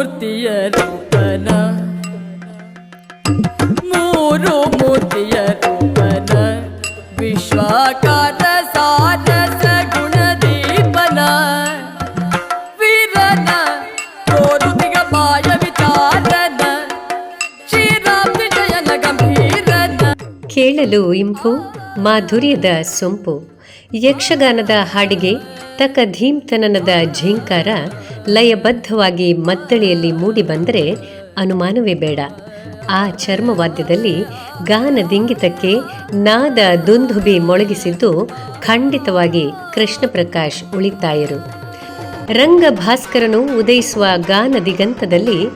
ಮೂರ್ತಿಯ ರೂಪನ. ಮೂರು ಮೂರ್ತಿಯ ರೂಪನ. ವಿಶ್ವಾಕಾರ ಸಾರಸ ಗುಣದೀಪನ. ವೀರನ ತೋರುತಿಗ ಮಾಯ ವಿಚಾರನ. ಕೇಳಲು ಇಂಪು ಮಾಧುರ್ಯದ ಸೊಂಪು. ಯಕ್ಷಗಾನದ ಹಾಡಿಗೆ ತಕ ಧೀಮ್ತನನದ ಝಿಂಕಾರ ಲಯಬದ್ಧವಾಗಿ ಮದ್ದಳೆಯಲ್ಲಿ ಮೂಡಿಬಂದರೆ ಅನುಮಾನವೇ ಬೇಡ. ಆ ಚರ್ಮವಾದ್ಯದಲ್ಲಿ ಗಾನದಿಂಗಿತಕ್ಕೆ ನಾದ ದುಂದುಬಿ ಮೊಳಗಿಸಿದ್ದು ಖಂಡಿತವಾಗಿ ಕೃಷ್ಣ ಪ್ರಕಾಶ್ ಉಳಿತಾಯರು. ರಂಗ ಭಾಸ್ಕರನು ಉದಯಿಸುವ ಗಾನ ದಿಗಂತದಲ್ಲಿ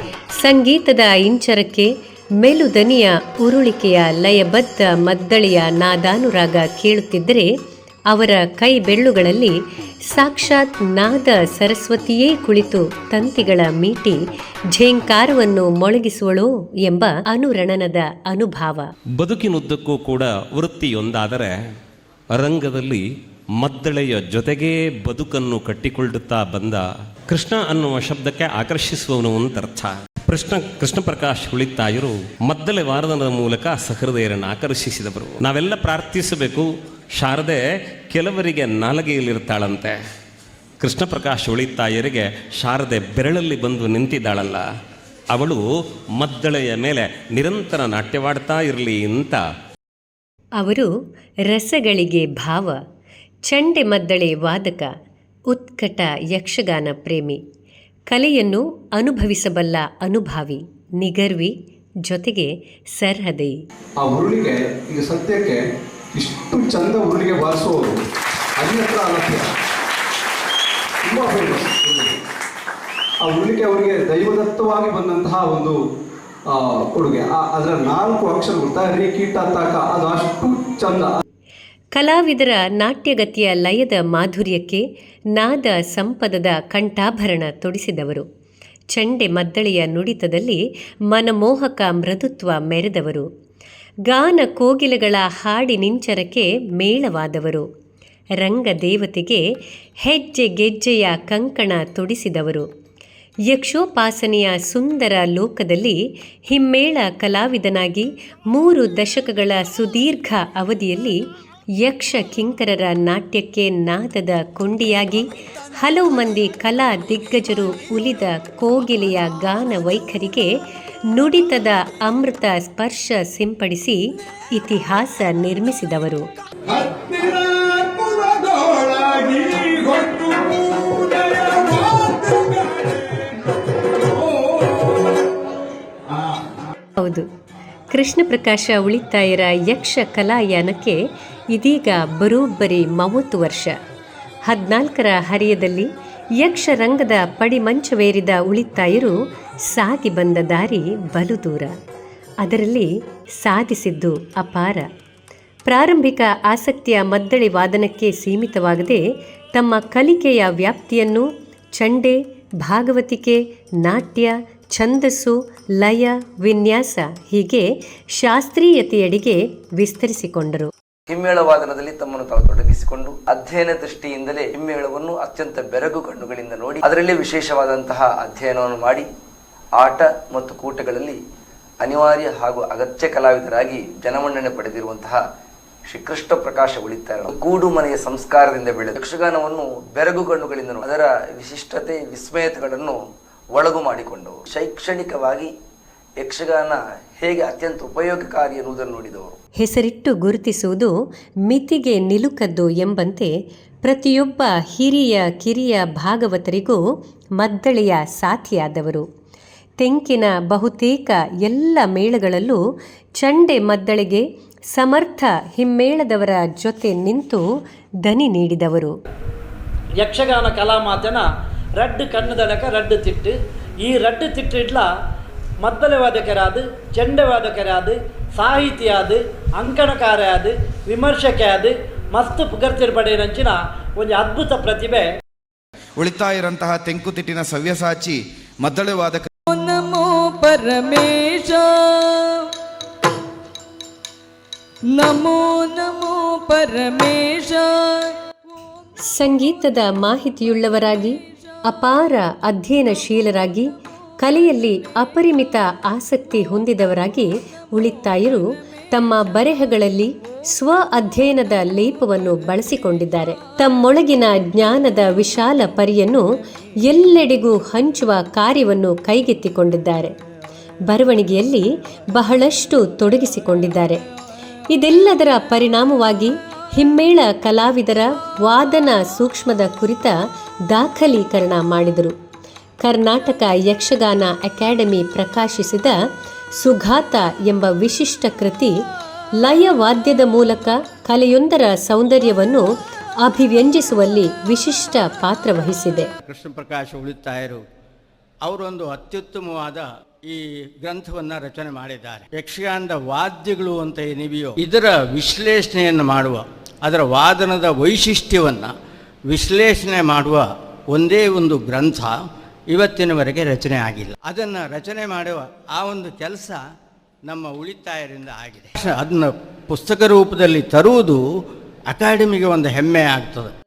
ಸಂಗೀತದ ಇಂಚರಕ್ಕೆ ಮೆಲುದನಿಯ ಉರುಳಿಕೆಯ ಲಯಬದ್ಧ ಮದ್ದಳಿಯ ನಾದಾನುರಾಗ ಕೇಳುತ್ತಿದ್ದರೆ ಅವರ ಕೈ ಬೆಳ್ಳುಗಳಲ್ಲಿ ಸಾಕ್ಷಾತ್ ನಾದ ಸರಸ್ವತಿಯೇ ಕುಳಿತು ತಂತಿಗಳ ಮೀಟಿ ಝೇಂಕಾರವನ್ನು ಮೊಳಗಿಸುವಳು ಎಂಬ ಅನುರಣನದ ಅನುಭಾವ. ಬದುಕಿನುದ್ದಕ್ಕೂ ಕೂಡ ವೃತ್ತಿಯೊಂದಾದರೆ ರಂಗದಲ್ಲಿ ಮದ್ದಳೆಯ ಜೊತೆಗೇ ಬದುಕನ್ನು ಕಟ್ಟಿಕೊಳ್ಳುತ್ತಾ ಬಂದ ಕೃಷ್ಣ ಅನ್ನುವ ಶಬ್ದಕ್ಕೆ ಆಕರ್ಷಿಸುವವನು ಅಂತರ್ಥ. ಕೃಷ್ಣ ಕೃಷ್ಣ ಪ್ರಕಾಶ್ ಉಳಿತಾಯರು ಮದ್ದಳೆ ವಾರದನದ ಮೂಲಕ ಸಹೃದಯರನ್ನು ಆಕರ್ಷಿಸಿದವರು. ನಾವೆಲ್ಲ ಪ್ರಾರ್ಥಿಸಬೇಕು ಶಾರದೆ ಕೆಲವರಿಗೆ ನಾಲಗೆಯಲ್ಲಿರ್ತಾಳಂತೆ. ಕೃಷ್ಣ ಪ್ರಕಾಶ್ ಉಳಿತಾಯರಿಗೆ ಶಾರದೆ ಬೆರಳಲ್ಲಿ ಬಂದು ನಿಂತಿದ್ದಾಳಲ್ಲ. ಅವಳು ಮದ್ದಳೆಯ ಮೇಲೆ ನಿರಂತರ ನಾಟ್ಯವಾಡ್ತಾ ಇರಲಿ ಅಂತ. ಅವರು ರಸಗಳಿಗೆ ಭಾವ ಚಂಡೆ ಮದ್ದಳೆ ವಾದಕ ಉತ್ಕಟ ಯಕ್ಷಗಾನ ಪ್ರೇಮಿ ಕಲೆಯನ್ನು ಅನುಭವಿಸಬಲ್ಲ ಅನುಭಾವಿ ನಿಗರ್ವಿ ಜೊತೆಗೆ ಸರ್ಹದೈ. ಆ ಉರುಳಿಗೆ ಈಗ ಸದ್ಯಕ್ಕೆ ಇಷ್ಟು ಚಂದ ಉರುಳಿಗೆ ಬಾರಿಸುವವರು ಹತ್ರ ಅಲಭ್ಯ ತುಂಬ ಫೇಮಸ್ ಆ ಉರುಳಿಗೆ ಅವರಿಗೆ ದೈವದತ್ತವಾಗಿ ಬಂದಂತಹ ಒಂದು ಕೊಡುಗೆ. ಅದರ ನಾಲ್ಕು ಅಕ್ಷರ ಗೊತ್ತಾ ರೀ ಕೀಟ, ತಾಕ, ಅದು ಅಷ್ಟು ಚಂದ. ಕಲಾವಿದರ ನಾಟ್ಯಗತಿಯ ಲಯದ ಮಾಧುರ್ಯಕ್ಕೆ ನಾದ ಸಂಪದದ ಕಂಠಾಭರಣ ತೊಡಿಸಿದವರು. ಚಂಡೆ ಮದ್ದಳೆಯ ನುಡಿತದಲ್ಲಿ ಮನಮೋಹಕ ಮೃದುತ್ವ ಮೆರೆದವರು. ಗಾನ ಕೋಗಿಲೆಗಳ ಹಾಡಿನಿಂಚರಕ್ಕೆ ಮೇಳವಾದವರು. ರಂಗದೇವತೆಗೆ ಹೆಜ್ಜೆ ಗೆಜ್ಜೆಯ ಕಂಕಣ ತೊಡಿಸಿದವರು. ಯಕ್ಷೋಪಾಸನೆಯ ಸುಂದರ ಲೋಕದಲ್ಲಿ ಹಿಮ್ಮೇಳ ಕಲಾವಿದನಾಗಿ ಮೂರು ದಶಕಗಳ ಸುದೀರ್ಘ ಅವಧಿಯಲ್ಲಿ ಯಕ್ಷ ಕಿಂಕರರ ನಾಟ್ಯಕ್ಕೆ ನಾದದ ಕೊಂಡಿಯಾಗಿ ಹಲವು ಮಂದಿ ಕಲಾ ದಿಗ್ಗಜರು ಉಲಿದ ಕೋಗಿಲೆಯ ಗಾನ ವೈಖರಿಗೆ ನುಡಿತದ ಅಮೃತ ಸ್ಪರ್ಶ ಸಿಂಪಡಿಸಿ ಇತಿಹಾಸ ನಿರ್ಮಿಸಿದವರು. ಕೃಷ್ಣ ಪ್ರಕಾಶ ಉಳಿತಾಯರ ಯಕ್ಷ ಕಲಾಯಾನಕ್ಕೆ ಇದೀಗ ಬರೋಬ್ಬರಿ ಮೂವತ್ತು ವರ್ಷ. ಹದಿನಾಲ್ಕರ ಹರಿಯದಲ್ಲಿ ಯಕ್ಷರಂಗದ ಪಡಿಮಂಚವೇರಿದ ಉಳಿತಾಯರು ಸಾಗಿ ಬಂದ ದಾರಿ ಬಲು ದೂರ. ಅದರಲ್ಲಿ ಸಾಧಿಸಿದ್ದು ಅಪಾರ. ಪ್ರಾರಂಭಿಕ ಆಸಕ್ತಿಯ ಮದ್ದಳಿ ವಾದನಕ್ಕೆ ಸೀಮಿತವಾಗದೆ ತಮ್ಮ ಕಲಿಕೆಯ ವ್ಯಾಪ್ತಿಯನ್ನು, ಚಂಡೆ, ಭಾಗವತಿಕೆ, ನಾಟ್ಯ ಛಂದಸ್ಸು, ಲಯ, ವಿನ್ಯಾಸ ಹೀಗೆ ಶಾಸ್ತ್ರೀಯತೆಯಡಿಗೆ ವಿಸ್ತರಿಸಿಕೊಂಡರು. ಹಿಮ್ಮೇಳವಾದನದಲ್ಲಿ ತಮ್ಮನ್ನು ತಾವು ತೊಡಗಿಸಿಕೊಂಡು ಅಧ್ಯಯನ ದೃಷ್ಟಿಯಿಂದಲೇ ಹಿಮ್ಮೇಳವನ್ನು ಅತ್ಯಂತ ಬೆರಗು ಕಣ್ಣುಗಳಿಂದ ನೋಡಿ ಅದರಲ್ಲಿ ವಿಶೇಷವಾದಂತಹ ಅಧ್ಯಯನವನ್ನು ಮಾಡಿ ಆಟ ಮತ್ತು ಕೂಟಗಳಲ್ಲಿ ಅನಿವಾರ್ಯ ಹಾಗೂ ಅಗತ್ಯ ಕಲಾವಿದರಾಗಿ ಜನಮನ್ನಣೆ ಪಡೆದಿರುವಂತಹ ಶ್ರೀಕೃಷ್ಣ ಪ್ರಕಾಶ ಉಳಿತಾರೆ ಗೂಡು ಮನೆಯ ಸಂಸ್ಕಾರದಿಂದ ಬೆಳೆದ ಯಕ್ಷಗಾನವನ್ನು ಬೆರಗು ಕಣ್ಣುಗಳಿಂದ ಅದರ ವಿಶಿಷ್ಟತೆ, ವಿಸ್ಮಯತೆಗಳನ್ನು ಒಳಗು ಮಾಡಿಕೊಂಡು ಶೈಕ್ಷಣಿಕವಾಗಿ ಯಕ್ಷಗಾನ ಹೇಗೆ ಅತ್ಯಂತ ಉಪಯೋಗಕಾರಿ ಎನ್ನುವುದನ್ನು ನೋಡಿದವರು. ಹೆಸರಿಟ್ಟು ಗುರುತಿಸುವುದು ಮಿತಿಗೆ ನಿಲುಕದ್ದು ಎಂಬಂತೆ ಪ್ರತಿಯೊಬ್ಬ ಹಿರಿಯ ಕಿರಿಯ ಭಾಗವತರಿಗೂ ಮದ್ದಳೆಯ ಸಾಥಿಯಾದವರು. ತೆಂಕಿನ ಬಹುತೇಕ ಎಲ್ಲ ಮೇಳಗಳಲ್ಲೂ ಚಂಡೆ ಮದ್ದಳೆಗೆ ಸಮರ್ಥ ಹಿಮ್ಮೇಳದವರ ಜೊತೆ ನಿಂತು ದನಿ ನೀಡಿದವರು. ಯಕ್ಷಗಾನ ಕಲಾ ಕಲಾಮಾತನ ರಡ್ ತಿಟ್ಟು ಈ ರಡ್ ತಿಟ್ಟು. ಇಟ್ಲ ಮದ್ದಲೆ ವಾದಕರಾದು ಚೆಂಡೆ ವಾದಕರಾದು ಸಾಹಿತಿಯಾದು ಅಂಕಣಕಾರ ಆದ ವಿಮರ್ಶಕ ಆದ ಮಸ್ತ್ ಪುಗರ್ತಿರ್ ಪಡೆಯನಂಚಿನ ಒಂದು ಅದ್ಭುತ ಪ್ರತಿಭೆ. ಉಳಿತಾಯಿರಂತಹ ತೆಂಕುತಿಟ್ಟಿನ ಸವ್ಯಸಾಚಿ ಮದ್ದಳೆ ವಾದಕ ನಮೋ ಪರಮೇಶ. ನಮೋ ನಮೋ ಪರಮೇಶ. ಸಂಗೀತದ ಮಾಹಿತಿಯುಳ್ಳವರಾಗಿ ಅಪಾರ ಅಧ್ಯಯನಶೀಲರಾಗಿ, ಕಲೆಯಲ್ಲಿ ಅಪರಿಮಿತ ಆಸಕ್ತಿ ಹೊಂದಿದವರಾಗಿ ಉಳಿತಾಯರು ತಮ್ಮ ಬರೆಹಗಳಲ್ಲಿ ಸ್ವ ಅಧ್ಯಯನದ ಲೇಪವನ್ನು ಬಳಸಿಕೊಂಡಿದ್ದಾರೆ. ತಮ್ಮೊಳಗಿನ ಜ್ಞಾನದ ವಿಶಾಲ ಪರಿಯನ್ನು ಎಲ್ಲೆಡೆಗೂ ಹಂಚುವ ಕಾರ್ಯವನ್ನು ಕೈಗೆತ್ತಿಕೊಂಡಿದ್ದಾರೆ. ಬರವಣಿಗೆಯಲ್ಲಿ ಬಹಳಷ್ಟು ತೊಡಗಿಸಿಕೊಂಡಿದ್ದಾರೆ. ಇದೆಲ್ಲದರ ಪರಿಣಾಮವಾಗಿ ಹಿಮ್ಮೇಳ ಕಲಾವಿದರ ವಾದನ ಸೂಕ್ಷ್ಮದ ಕುರಿತ ದಾಖಲೀಕರಣ ಮಾಡಿದರು. ಕರ್ನಾಟಕ ಯಕ್ಷಗಾನ ಅಕಾಡೆಮಿ ಪ್ರಕಾಶಿಸಿದ ಸುಘಾತ ಎಂಬ ವಿಶಿಷ್ಟ ಕೃತಿ ಲಯವಾದ್ಯದ ಮೂಲಕ ಕಲೆಯೊಂದರ ಸೌಂದರ್ಯವನ್ನು ಅಭಿವ್ಯಂಜಿಸುವಲ್ಲಿ ವಿಶಿಷ್ಟ ಪಾತ್ರ ವಹಿಸಿದೆ. ಕೃಷ್ಣ ಪ್ರಕಾಶ ಉಳಿತಾಯರು ಅವರೊಂದು ಅತ್ಯುತ್ತಮವಾದ ಈ ಗ್ರಂಥವನ್ನು ರಚನೆ ಮಾಡಿದ್ದಾರೆ. ಯಕ್ಷಗಾನದ ವಾದ್ಯಗಳು ಅಂತ ಏನಿವೆಯೋ ಇದರ ವಿಶ್ಲೇಷಣೆಯನ್ನು ಮಾಡುವ ಅದರ ವಾದನದ ವೈಶಿಷ್ಟ್ಯವನ್ನು ವಿಶ್ಲೇಷಣೆ ಮಾಡುವ ಒಂದೇ ಒಂದು ಗ್ರಂಥ ಇವತ್ತಿನವರೆಗೆ ರಚನೆ ಆಗಿಲ್ಲ. ಅದನ್ನು ರಚನೆ ಮಾಡುವ ಆ ಒಂದು ಕೆಲಸ ನಮ್ಮ ಉಳಿತಾಯರಿಂದ ಆಗಿದೆ. ಅದನ್ನು ಪುಸ್ತಕ ರೂಪದಲ್ಲಿ ತರುವುದು ಅಕಾಡೆಮಿಗೆ ಒಂದು ಹೆಮ್ಮೆ ಆಗ್ತದೆ.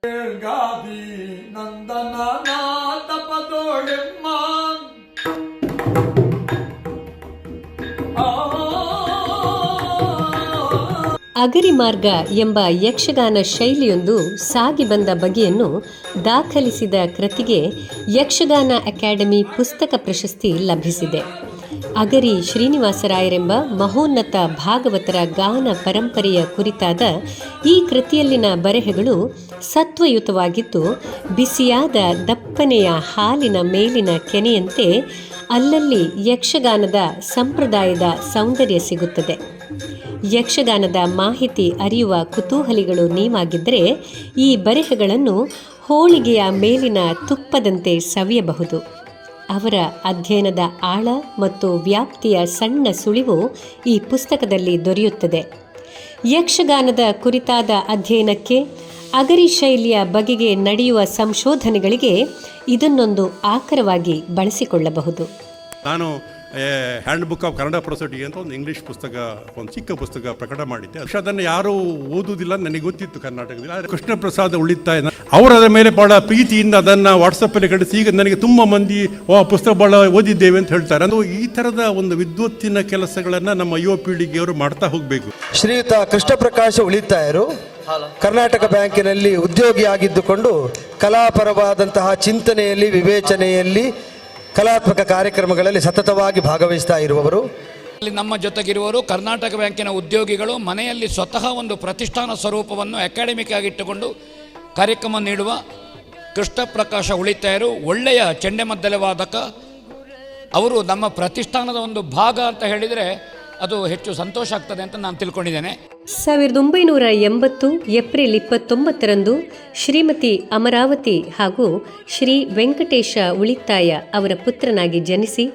ಗಾದಿ ನಂದನಾಥ ಪದೋಳೆಮ್ಮ ಅಗರಿ ಮಾರ್ಗ ಎಂಬ ಯಕ್ಷಗಾನ ಶೈಲಿಯೊಂದು ಸಾಗಿ ಬಂದ ಬಗೆಯನ್ನು ದಾಖಲಿಸಿದ ಕೃತಿಗೆ ಯಕ್ಷಗಾನ ಅಕಾಡೆಮಿ ಪುಸ್ತಕ ಪ್ರಶಸ್ತಿ ಲಭಿಸಿದೆ. ಅಗರಿ ಶ್ರೀನಿವಾಸರಾಯರೆಂಬ ಮಹೋನ್ನತ ಭಾಗವತರ ಗಾನ ಪರಂಪರೆಯ ಕುರಿತಾದ ಈ ಕೃತಿಯಲ್ಲಿನ ಬರೆಹಗಳು ಸತ್ವಯುತವಾಗಿದ್ದು, ಬಿಸಿಯಾದ ದಪ್ಪನೆಯ ಹಾಲಿನ ಮೇಲಿನ ಕೆನೆಯಂತೆ ಅಲ್ಲಲ್ಲಿ ಯಕ್ಷಗಾನದ ಸಂಪ್ರದಾಯದ ಸೌಂದರ್ಯ ಸಿಗುತ್ತದೆ. ಯಕ್ಷಗಾನದ ಮಾಹಿತಿ ಅರಿಯುವ ಕುತೂಹಲಿಗಳು ನೀವಾಗಿದ್ದರೆ ಈ ಬರೆಹಗಳನ್ನು ಹೋಳಿಗೆಯ ಮೇಲಿನ ತುಪ್ಪದಂತೆ ಸವಿಯಬಹುದು. ಅವರ ಅಧ್ಯಯನದ ಆಳ ಮತ್ತು ವ್ಯಾಪ್ತಿಯ ಸಣ್ಣ ಸುಳಿವು ಈ ಪುಸ್ತಕದಲ್ಲಿ ದೊರೆಯುತ್ತದೆ. ಯಕ್ಷಗಾನದ ಕುರಿತಾದ ಅಧ್ಯಯನಕ್ಕೆ ಅಗರಿ ಶೈಲಿಯ ಬಗೆಗೆ ನಡೆಯುವ ಸಂಶೋಧನೆಗಳಿಗೆ ಇದನ್ನೊಂದು ಆಕರವಾಗಿ ಬಳಸಿಕೊಳ್ಳಬಹುದು. ನಾನು hand book of Kannada prosody ಅಂತ ಒಂದು ಇಂಗ್ಲೀಷ್ ಪುಸ್ತಕ ಒಂದು ಚಿಕ್ಕ ಪುಸ್ತಕ ಪ್ರಕಟ ಮಾಡಿದ್ದೆ. ಅಷ್ಟು ಅದನ್ನು ಯಾರೂ ಓದುವುದಿಲ್ಲ ನನಗೆ ಗೊತ್ತಿತ್ತು ಕರ್ನಾಟಕದಲ್ಲಿ. ಆದರೆ ಕೃಷ್ಣ ಪ್ರಸಾದ್ ಉಳಿತಾಯ ಅದರ ಮೇಲೆ ಭಾಳ ಪ್ರೀತಿಯಿಂದ ಅದನ್ನು ವಾಟ್ಸಪ್ಪಲ್ಲಿ ಕಳಿಸಿ ಈಗ ನನಗೆ ತುಂಬ ಮಂದಿ ಆ ಪುಸ್ತಕ ಭಾಳ ಓದಿದ್ದೇವೆ ಅಂತ ಹೇಳ್ತಾರೆ. ಅದು ಈ ಥರದ ಒಂದು ವಿದ್ವತ್ತಿನ ಕೆಲಸಗಳನ್ನು ನಮ್ಮ ಯುವ ಪೀಳಿಗೆಯವರು ಮಾಡ್ತಾ ಹೋಗಬೇಕು. ಶ್ರೀಯುತ ಕೃಷ್ಣ ಪ್ರಕಾಶ ಉಳಿತಾಯರು ಕರ್ನಾಟಕ ಬ್ಯಾಂಕಿನಲ್ಲಿ ಉದ್ಯೋಗಿಯಾಗಿದ್ದುಕೊಂಡು ಕಲಾಪರವಾದಂತಹ ಚಿಂತನೆಯಲ್ಲಿ ವಿವೇಚನೆಯಲ್ಲಿ ಕಲಾತ್ಮಕ ಕಾರ್ಯಕ್ರಮಗಳಲ್ಲಿ ಸತತವಾಗಿ ಭಾಗವಹಿಸ್ತಾ ಇರುವವರು. ಅಲ್ಲಿ ನಮ್ಮ ಜೊತೆಗಿರುವವರು ಕರ್ನಾಟಕ ಬ್ಯಾಂಕಿನ ಉದ್ಯೋಗಿಗಳು, ಮನೆಯಲ್ಲಿ ಸ್ವತಃ ಒಂದು ಪ್ರತಿಷ್ಠಾನ ಸ್ವರೂಪವನ್ನು ಅಕಾಡೆಮಿಕ್ ಆಗಿಟ್ಟುಕೊಂಡು ಕಾರ್ಯಕ್ರಮ ನೀಡುವ ಕೃಷ್ಣ ಪ್ರಕಾಶ ಉಳಿತಾಯರು, ಒಳ್ಳೆಯ ಚೆಂಡೆಮದ್ದಲೆ ವಾದಕ ಅವರು ನಮ್ಮ ಪ್ರತಿಷ್ಠಾನದ ಒಂದು ಭಾಗ ಅಂತ ಹೇಳಿದರೆ ಅದು ಹೆಚ್ಚು ಸಂತೋಷ ಆಗ್ತದೆ ಅಂತ ನಾನು ತಿಳ್ಕೊಂಡಿದ್ದೇನೆ. ಸಾವಿರದ ಒಂಬೈನೂರ ಎಂಬತ್ತು ಏಪ್ರಿಲ್ ಇಪ್ಪತ್ತೊಂಬತ್ತರಂದು ಶ್ರೀಮತಿ ಅಮರಾವತಿ ಹಾಗೂ ಶ್ರೀ ವೆಂಕಟೇಶ ಉಳಿತಾಯ ಅವರ ಪುತ್ರನಾಗಿ ಜನಿಸಿ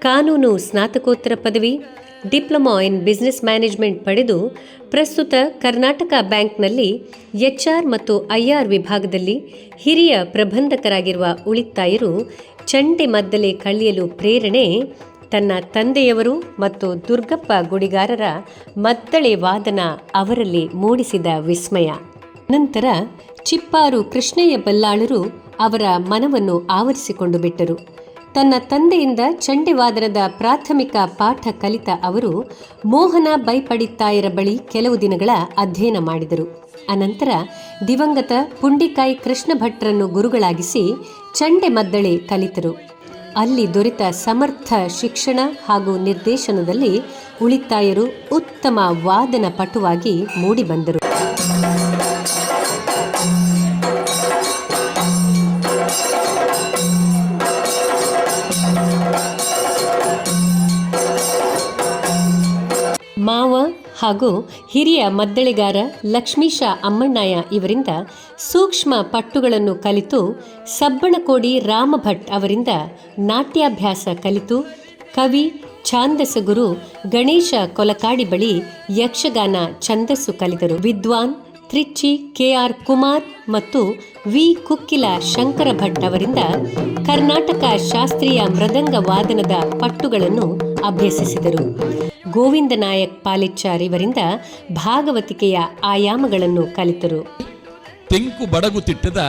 ಕಾನೂನು ಸ್ನಾತಕೋತ್ತರ ಪದವಿ, ಡಿಪ್ಲೊಮಾ ಇನ್ ಬಿಸ್ನೆಸ್ ಮ್ಯಾನೇಜ್ಮೆಂಟ್ ಪಡೆದು ಪ್ರಸ್ತುತ ಕರ್ನಾಟಕ ಬ್ಯಾಂಕ್ನಲ್ಲಿ ಎಚ್ಆರ್ ಮತ್ತು ಐಆರ್ ವಿಭಾಗದಲ್ಲಿ ಹಿರಿಯ ಪ್ರಬಂಧಕರಾಗಿರುವ ಉಳಿತಾಯರು ಚಂಡೆ ಮದ್ದಲೆ ಕಳೆಯಲು ಪ್ರೇರಣೆ ತನ್ನ ತಂದೆಯವರು ಮತ್ತು ದುರ್ಗಪ್ಪ ಗುಡಿಗಾರರ ಮತ್ತಳೆ ವಾದನ ಅವರಲ್ಲಿ ಮೂಡಿಸಿದ ವಿಸ್ಮಯ. ನಂತರ ಚಿಪ್ಪಾರು ಕೃಷ್ಣಯ್ಯ ಬಲ್ಲಾಳರು ಅವರ ಮನವನ್ನು ಆವರಿಸಿಕೊಂಡು ಬಿಟ್ಟರು. ತನ್ನ ತಂದೆಯಿಂದ ಚಂಡೆವಾದನದ ಪ್ರಾಥಮಿಕ ಪಾಠ ಕಲಿತ ಅವರು ಮೋಹನ ಬೈಪಡಿತ್ತಾಯರ ಬಳಿ ಕೆಲವು ದಿನಗಳ ಅಧ್ಯಯನ ಮಾಡಿದರು. ಅನಂತರ ದಿವಂಗತ ಪುಂಡಿಕಾಯಿ ಕೃಷ್ಣ ಭಟ್ರನ್ನು ಗುರುಗಳಾಗಿಸಿ ಚಂಡೆ ಮದ್ದಳೆ ಕಲಿತರು. ಅಲ್ಲಿ ದೊರೆತ ಸಮರ್ಥ ಶಿಕ್ಷಣ ಹಾಗೂ ನಿರ್ದೇಶನದಲ್ಲಿ ಉಳಿತಾಯರು ಉತ್ತಮ ವಾದನ ಪಟುವಾಗಿ ಮೂಡಿಬಂದರು. ಹಾಗೂ ಹಿರಿಯ ಮದ್ದಳೆಗಾರ ಲಕ್ಷ್ಮೀಶ ಅಮ್ಮಣ್ಣಯ್ಯ ಇವರಿಂದ ಸೂಕ್ಷ್ಮ ಪಟ್ಟುಗಳನ್ನು ಕಲಿತು ಸಬ್ಬಣಕೋಡಿ ರಾಮಭಟ್ ಅವರಿಂದ ನಾಟ್ಯಾಭ್ಯಾಸ ಕಲಿತು ಕವಿ, ಛಾಂದಸಗುರು ಗಣೇಶ ಕೊಲಕಾಡಿ ಬಳಿ ಯಕ್ಷಗಾನ ಛಂದಸ್ಸು ಕಲಿತರು. ವಿದ್ವಾನ್ ತ್ರಿಚ್ಚಿ ಕೆಆರ್ ಕುಮಾರ್ ಮತ್ತು ವಿ ಕುಕ್ಕಿಲ ಶಂಕರ ಭಟ್ ಅವರಿಂದ ಕರ್ನಾಟಕ ಶಾಸ್ತ್ರೀಯ ಮೃದಂಗ ವಾದನದ ಪಟ್ಟುಗಳನ್ನು ಅಭ್ಯಸಿಸಿದರು. ಗೋವಿಂದ ನಾಯಕ್ ಇವರಿಂದ ಭಾಗವತಿಕೆಯ ಆಯಾಮಗಳನ್ನು ಕಲಿತರು. ತೆಂಕು ಬಡಗು ತಿಟ್ಟದ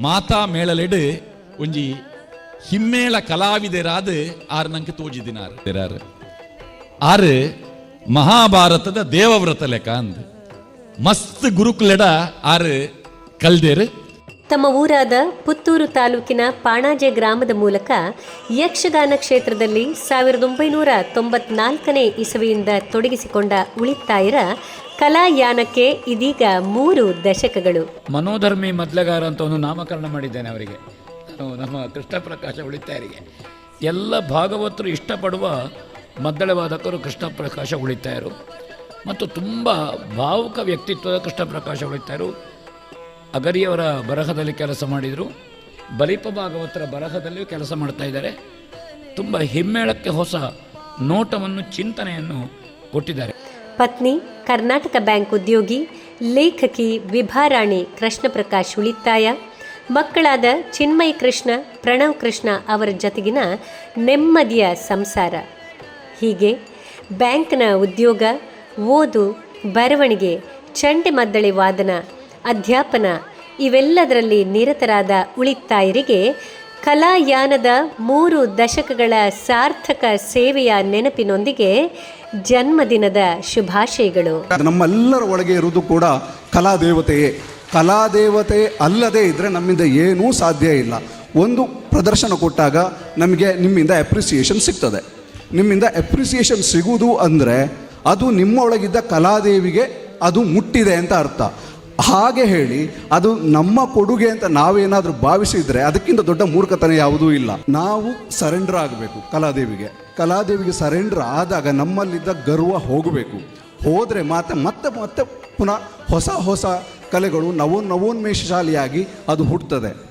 ಮಾತಾ ಮೇಳಲೆಡು ಒಂಜಿ ಹಿಮ್ಮೇಳ ಕಲಾವಿದರಾದ ಆರು ನಂಗೆ ತೋಜಿದಿನಾರು. ಆರ್ ಮಹಾಭಾರತದ ದೇವವ್ರತ ಲೆಕ್ಕ ಅಂದ್. ಮಸ್ತ್ ಗುರುಕುಲೆಡ ಆರ್ ಕಲ್ದೇರು. ತಮ್ಮ ಊರಾದ ಪುತ್ತೂರು ತಾಲೂಕಿನ ಪಾಣಾಜೆ ಗ್ರಾಮದ ಮೂಲಕ ಯಕ್ಷಗಾನ ಕ್ಷೇತ್ರದಲ್ಲಿ ಸಾವಿರದ ಒಂಬೈನೂರ ತೊಂಬತ್ನಾಲ್ಕನೇ ಇಸವಿಯಿಂದ ತೊಡಗಿಸಿಕೊಂಡ ಉಳಿತಾಯರ ಕಲಾಯಾನಕ್ಕೆ ಇದೀಗ ಮೂರು ದಶಕಗಳು. ಮನೋಧರ್ಮಿ ಮದ್ಲಗಾರ ಅಂತ ಒಂದು ನಾಮಕರಣ ಮಾಡಿದ್ದೇನೆ ಅವರಿಗೆ. ನಮ್ಮ ಕೃಷ್ಣ ಪ್ರಕಾಶ ಉಳಿತಾಯರಿಗೆ. ಎಲ್ಲ ಭಾಗವತರು ಇಷ್ಟಪಡುವ ಮದ್ದಳೆ ವಾದಕರು ಕೃಷ್ಣ ಉಳಿತಾಯರು. ಮತ್ತು ತುಂಬ ಭಾವುಕ ವ್ಯಕ್ತಿತ್ವದ ಕೃಷ್ಣ ಪ್ರಕಾಶ ಉಳಿತಾಯರು. ಅಗರಿಯವರ ಬರಹದಲ್ಲಿ ಕೆಲಸ ಮಾಡಿದರು. ಬಲಿಪ ಭಾಗವತರ ಬರಹದಲ್ಲಿಯೂ ಕೆಲಸ ಮಾಡ್ತಾ ಇದ್ದಾರೆ. ತುಂಬ ಹಿಮ್ಮೇಳಕ್ಕೆ ಹೊಸ ನೋಟವನ್ನು, ಚಿಂತನೆಯನ್ನು ಕೊಟ್ಟಿದ್ದಾರೆ. ಪತ್ನಿ, ಕರ್ನಾಟಕ ಬ್ಯಾಂಕ್ ಉದ್ಯೋಗಿ, ಲೇಖಕಿ ವಿಭಾರಾಣಿ ಕೃಷ್ಣ ಪ್ರಕಾಶ್ ಉಳಿತಾಯ. ಮಕ್ಕಳಾದ ಚಿನ್ಮಯ ಕೃಷ್ಣ, ಪ್ರಣವ್ ಕೃಷ್ಣ ಅವರ ಜೊತೆಗಿನ ನೆಮ್ಮದಿಯ ಸಂಸಾರ. ಹೀಗೆ ಬ್ಯಾಂಕ್ನ ಉದ್ಯೋಗ, ಓದು, ಬರವಣಿಗೆ ಚಂಡೆಮದ್ದಳೆ ವಾದನ ಅಧ್ಯಾಪನ. ಇವೆಲ್ಲದರಲ್ಲಿ ನಿರತರಾದ ಉಳಿತಾಯರಿಗೆ ಕಲಾಯಾನದ ಮೂರು ದಶಕಗಳ ಸಾರ್ಥಕ ಸೇವೆಯ ನೆನಪಿನೊಂದಿಗೆ ಜನ್ಮದಿನದ ಶುಭಾಶಯಗಳು. ನಮ್ಮೆಲ್ಲರ ಒಳಗೆ ಇರುವುದು ಕೂಡ ಕಲಾದೇವತೆಯೇ. ಕಲಾದೇವತೆ ಅಲ್ಲದೆ ಇದ್ದರೆ ನಮ್ಮಿಂದ ಏನೂ ಸಾಧ್ಯ ಇಲ್ಲ. ಒಂದು ಪ್ರದರ್ಶನ ಕೊಟ್ಟಾಗ ನಮಗೆ ನಿಮ್ಮಿಂದ ಅಪ್ರಿಸಿಯೇಷನ್ ಸಿಗ್ತದೆ. ನಿಮ್ಮಿಂದ ಅಪ್ರಿಸಿಯೇಷನ್ ಸಿಗುವುದು ಅಂದರೆ ಅದು ನಿಮ್ಮೊಳಗಿದ್ದ ಕಲಾದೇವಿಗೆ ಅದು ಮುಟ್ಟಿದೆ ಅಂತ ಅರ್ಥ. ಹಾಗೆ ಹೇಳಿ, ಅದು ನಮ್ಮ ಕೊಡುಗೆ ಅಂತ ನಾವೇನಾದರೂ ಭಾವಿಸಿದರೆ ಅದಕ್ಕಿಂತ ದೊಡ್ಡ ಮೂರ್ಖತನ ಯಾವುದೂ ಇಲ್ಲ. ನಾವು ಸರೆಂಡರ್ ಆಗಬೇಕು ಕಲಾದೇವಿಗೆ. ಕಲಾದೇವಿಗೆ ಸರೆಂಡರ್ ಆದಾಗ ನಮ್ಮಲ್ಲಿದ್ದ ಗರ್ವ ಹೋಗಬೇಕು. ಹೋದರೆ ಮಾತ್ರ ಮತ್ತೆ ಮತ್ತೆ ಪುನಃ ಹೊಸ ಹೊಸ ಕಲೆಗಳು ನವೋನ್ ನವೋನ್ಮೇಷಶಾಲಿಯಾಗಿ ಅದು ಹುಟ್ಟುತ್ತದೆ